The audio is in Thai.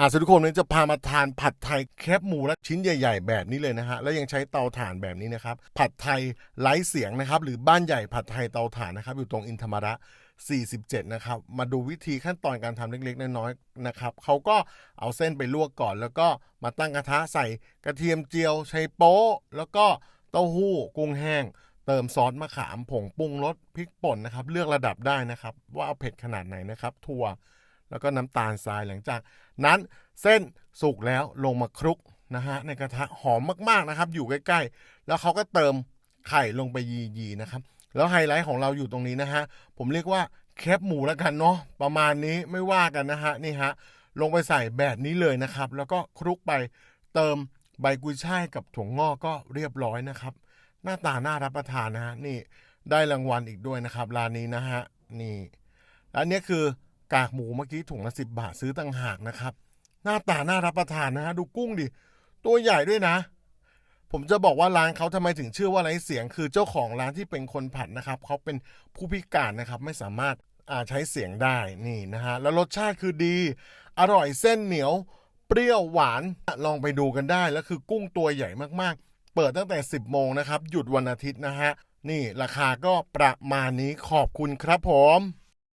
อ่าสวัสดีทุกคนวันนี้จะพามาทานผัดไทยแคบหมูและชิ้นใหญ่ ๆ แบบนี้เลยนะฮะ แล้วยังใช้เตาถ่านแบบนี้นะครับ ผัดไทยไร้เสียงนะครับ หรือบ้านใหญ่ผัดไทยเตาถ่านนะครับ อยู่ตรงอินธรรมระ 47 นะครับ มาดูวิธีขั้นตอนการทำเล็ก ๆ น้อยๆนะครับ เขาก็เอาเส้นไปลวกก่อน แล้วก็มาตั้งกระทะใส่กระเทียมเจียวไชโป๊ะแล้วก็เต้าหู้กุ้งแห้ง เติมซอสมะขามผงปรุงรสพริกป่นนะครับ เลือกระดับได้นะครับ ว่าเอาเผ็ดขนาดไหนนะครับ ถั่ว แล้วก็น้ำตาลทรายหลังจาก นั้นเส้นสุกแล้วลงมาคลุกนะฮะในกระทะหอมมากๆนะครับ อยู่ใกล้ๆ แล้วเขาก็เติมไข่ลงไปยีๆนะครับ แล้วไฮไลท์ของเราอยู่ตรงนี้นะฮะผมเรียกว่าแคบหมูแล้วกันเนาะประมาณนี้ไม่ว่ากันนะฮะนี่ฮะลงไปใส่แบบนี้เลยนะครับ แล้วก็คลุกไปเติมใบกุยช่ายกับถั่วงอกก็เรียบร้อยนะครับ หน้าตาน่ารับประทานนะฮะนี่ได้รางวัลอีกด้วยนะครับร้านนี้นะฮะนี่แล้วอันเนี้ยคือ กากหมูเมื่อกี้ถุงละสิบบาทซื้อต่างหากนะครับ หน้าตาน่ารับประทานนะฮะดูกุ้งดิ ตัวใหญ่ด้วยนะ ผมจะบอกว่าร้านเขาทำไมถึงชื่อว่าไร้เสียง คือเจ้าของร้านที่เป็นคนผัดนะครับเขาเป็นผู้พิการนะครับไม่สามารถอาใช้เสียงได้นี่นะฮะแล้วรสชาติคือดี อร่อยเส้นเหนียวเปรี้ยวหวานลองไปดูกันได้แล้วคือกุ้งตัวใหญ่มากๆ เปิดตั้งแต่ 10 โมงนะครับ หยุดวันอาทิตย์นะฮะ นี่ราคาก็ประมาณนี้ขอบคุณครับผม